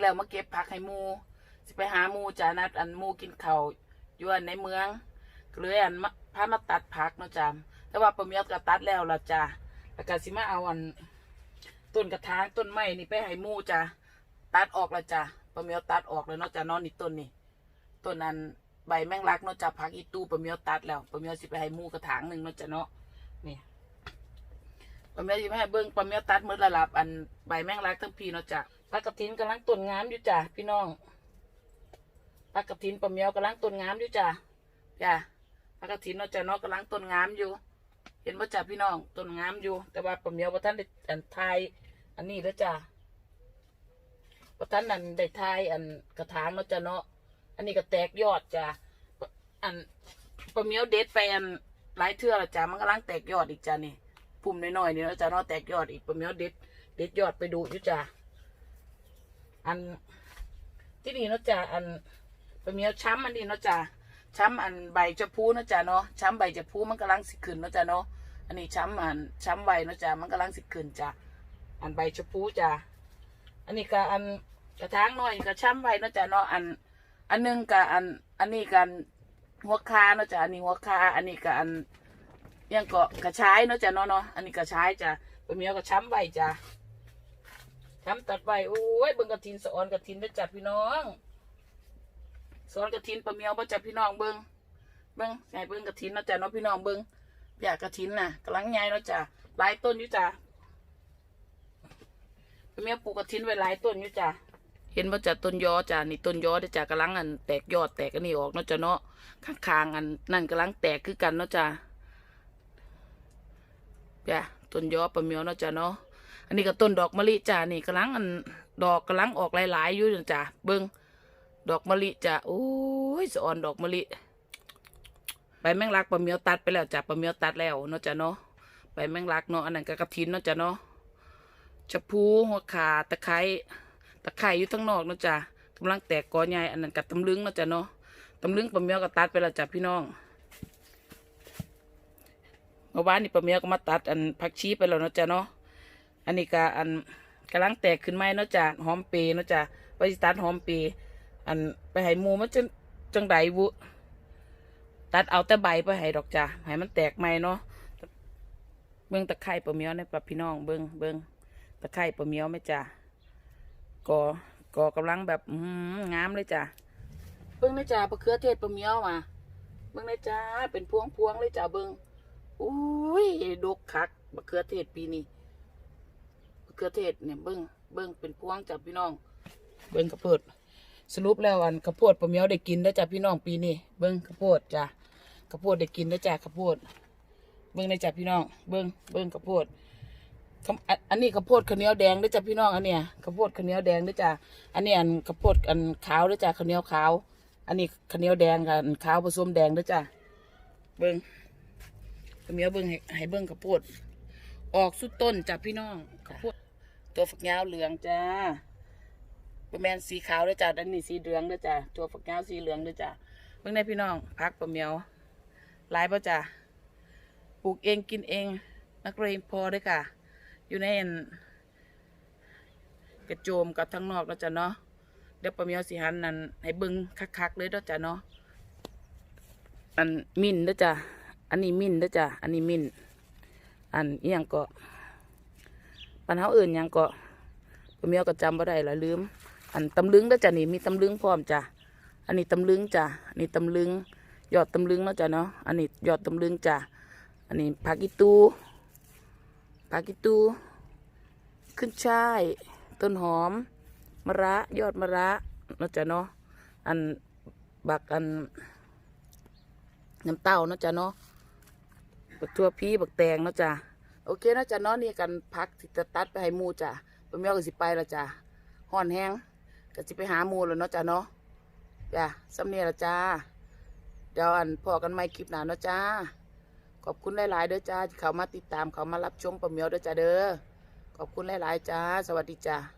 แล้วมาเก็บผักให้มูสิไปหามูจ้านัดอันมูกินเขาอยู่อันในเมืองเลยอันพามาตัดผักเนาะจ้าแต่ว่าปะเมียวก็ตัดแล้วละจ้าแล้วก็สิมาเอาอันต้นกระถางต้นไม้นี่ไปให้มูจ้าตัดออกและจ้าปะเมียวตัดออกเลยเนาะจ้านอนนี่ต้นนี่ต้นนั้นใบแมงลักเนาะจ้าผักอีตู้ปะเมียวตัดแล้วปะเมียวสิไปให้มูกระถางหนึ่งเนาะจ้าเนาะนี่ปลาเมียสิให้เบิ้งปลาเมียตัดมือละลับอันใบแมงลักทั้งพีเนาะจ้ะ ปลากระถินกำลังต้นงามอยู่จ้ะพี่น้องปลากระถินปลาเมียวกำลังต้นงามอยู่จ้ะจ้ะปลากระถินเนาะจ้ะเนาะกำลังต้นงามอยู่ เห็นว่าจ้ะพี่น้องต้นงามอยู่ แต่ว่าปลาเมียวว่าท่านได้อันทายอันนี้แล้วจ้ะว่าท่านนั่นได้ทายอันกระถางเนาะจ้ะเนาะอันนี้ก็แตกยอดจ้ะอันปลาเมียวเด็ดไปอันหลายเทื่อและจ้ะมันกำลังแตกยอดอีกจ้ะนี่ปุ่มน้อยๆนี่เนาะจ้ะเนาะแตกยอดอีกปะเมียวเด็ดเด็ดยอดไปดูอยู่จ้ะ อันที่นี่เนาะจ้ะอันปะเมียวช้ำอันนี้เนาะจ้ะช้ำอันใบจะพูเนาะจ้ะเนาะช้ำใบจะพูมันกำลังสิขึ้นเนาะจ้ะเนาะอันนี้ช้ำอันช้ำใบเนาะจ้ะมันกำลังสิขึ้นจ้ะอันใบจะพูจ้ะอันนี้ก็อันกระถางน้อยก็ช้ำใบเนาะจ้ะเนาะอัน อันหนึงก็อันอันนี้กันหัวคาเนาะจ้ะอันนี้หัวคาอันนี้ก็อันยังก็กระชายเนาะจ้ะเนาะเนาะอันนี้กระชายจ้ะปลาเมียวก็ช้ำใบจ้ะ ช้ำตัดใบโอ้ยเบิ่งกระถินสอนกระถินได้จ้ะพี่น้องสอนกระถินปลาเมียวบ่จ้ะพี่น้องเบิ่งเบิ่งใส่เบิ่งกระถินนาะจ้ะเนาะพี่น้องเบิ่งอยากกระถินน่ะกำลังใหญ่เนาะจ้ะหลายต้นอยู่จ้ะปลาเมียวปลูกกระถินไว้หลายต้นอยู่จ้ะเห็นว่าจะต้นยอจ้ะนี่ต้นยอเด้จ้ะกำลังอันแตกยอดแตกอันนี้ออกเนาะจ้ะเนาะข้างๆอันนั่นกำลังแตกคือกันเนาะจ้ะจ้ะต้นยอปลาเมียวเนาะจ้ะเนาะ อันนี้ก็ต้นดอกมะลิจ้ะนี่กำลังอันดอกกำลังออกหลายๆอยู่จ้ะเบิ้งดอกมะลิจ้ะโอ้ยสะออนดอกมะลิใบแมงลักปลาเมียวตัดไปแล้วจ้ะปลาเมียวตัดแล้วเนาะจ้ะเนาะใบแมงลักเนาะอันนั้นก็กระถินเนาะจ้ะเนาะชะพูหัวขาตะไคร้ตะไคร้อยู่ทั้งนอกเนาะจ้ะกำลังแตกกอใหญ่อันนั้นกับตำลึงเนาะจ้ะเนาะตำลึงปลาเมียวก็ตัดไปแล้วจ้ะพี่น้องเมื่อวานนี่ป้าเมียวก็มาตัดอันผักชีไปแล้วเนาะจ้ะเนาะ อันนี้ก็อันกำลังแตกขึ้นไหมเนาะจ้ะหอมเปรย์เนาะจ้ะไปสิตัดหอมเปรย์อันไปให้มูมันจังจังใดบุตัดเอาแต่ใบไปให้ดอกจ้ะให้มันแตกใหม่เนาะเบิ้องตะไคร่ป้าเมียวในปะพี่น้องเบิ้องเบิ้องตะไคร่ป้าเมียวไหมจ้ะกอกอกำลังแบบอืงามเลยจ้ะเบิ้องนะจ้ะมะเขือเทศป้าเมียวมาเบิ้องนะจ้ะเป็นพวงพวงเลยจ้ะเบิ้องอุ้ยดกคักมะเขือเทศปีนี้ เขือเทศเนี่ยเบิ้งเบิ้งเป็นพวงจากพี่น้อง เบิ้งข้าวโพดสรุปแล้วอันข้าวโพดปลาเมียวได้กินได้จ้ะพี่น้องปีนี้เบิ้งข้าวโพดจ้ะข้าวโพดได้กินได้จ้ะข้าวโพดเบิ้งได้จ้ะพี่น้อง เบิ้งเบิ้งข้าวโพดอันนี้ข้าวโพดข้าวเหนียวแดงได้วจ้ะพี่น้องอันเนี้ยข้าวโพดข้าวเหนียวแดงได้วจ้ะอันนี้อันข้าวโพดอันขาวได้วจ้ะข้าวเหนียวขาว อันนี้ข้าวเหนียวแดงกับขาวผสมแดงได้วจ้ะเบิ้งก็มีเอาเบิ้งให้ให้เบิ้งข้าวโพดออกสุดต้นจ้ะพี่น้องข้าวโพด ตัวฝักยาวเหลืองจ้าประแมนสีขาวด้วยจ้ะด้านนี้สีเหลืองด้วยจ้ะตัวฝักยาวสีเหลืองด้วยจ้ะเบิ่งได้พี่น้องพักปลาเมียวหลายป่ะจ้ะปลูกเองกินเอง นักเรียนพอด้วยค่ะ อยู่ในกระโจมกับทั้งนอกแล้วจ้ะเนาะเดี๋ยวปลาเมียวสีหันนั่นให้เบิ้งคักๆเลยแล้วจ้ะเนาะอันมินด้อจ้ะอันนี้มินด้อจ้ะอันนี้มินอันเอิหยังก็ ปันเฮาอื่นยังก็เมียก็จำบ่ได้ละลืม อันตำลึงเด้อจ้ะนี่มีตำลึงพร้อมจ้ะอันนี้ตำลึงจ้ะอันนี้ตำลึงยอดตำลึงเนาะจ้ะเนาะอันนี้ยอดตำลึงจ้ะอันนี้ผักอีตูผักอีตูขึ้นช่ายต้นหอมมะระยอดมะระเนาะจ้ะเนาะอันบักอันน้ำเต้าเนาะจ้ะเนาะบักทั่วพีบักแตงเนาะจ้ะ โอเคนะจ๊ะเนาะนี่กันพักที่จะตัดไปให้หมูจ้ะปเมียวก็สิไปละจ้ะห่อนแห้งก็สิไปหาหมูแล้วเนาะจ้ะเนาะจ้ะสำเนียละจ้าเดี๋ยวอันพอกันไม่คลิปหนาเนาะจ้าขอบคุณหลายๆเด้อจ้าที่เขามาติดตามเขามารับชมปเมียวเด้อจ้าเด้อขอบคุณหลายๆจ้า สวัสดีจ้า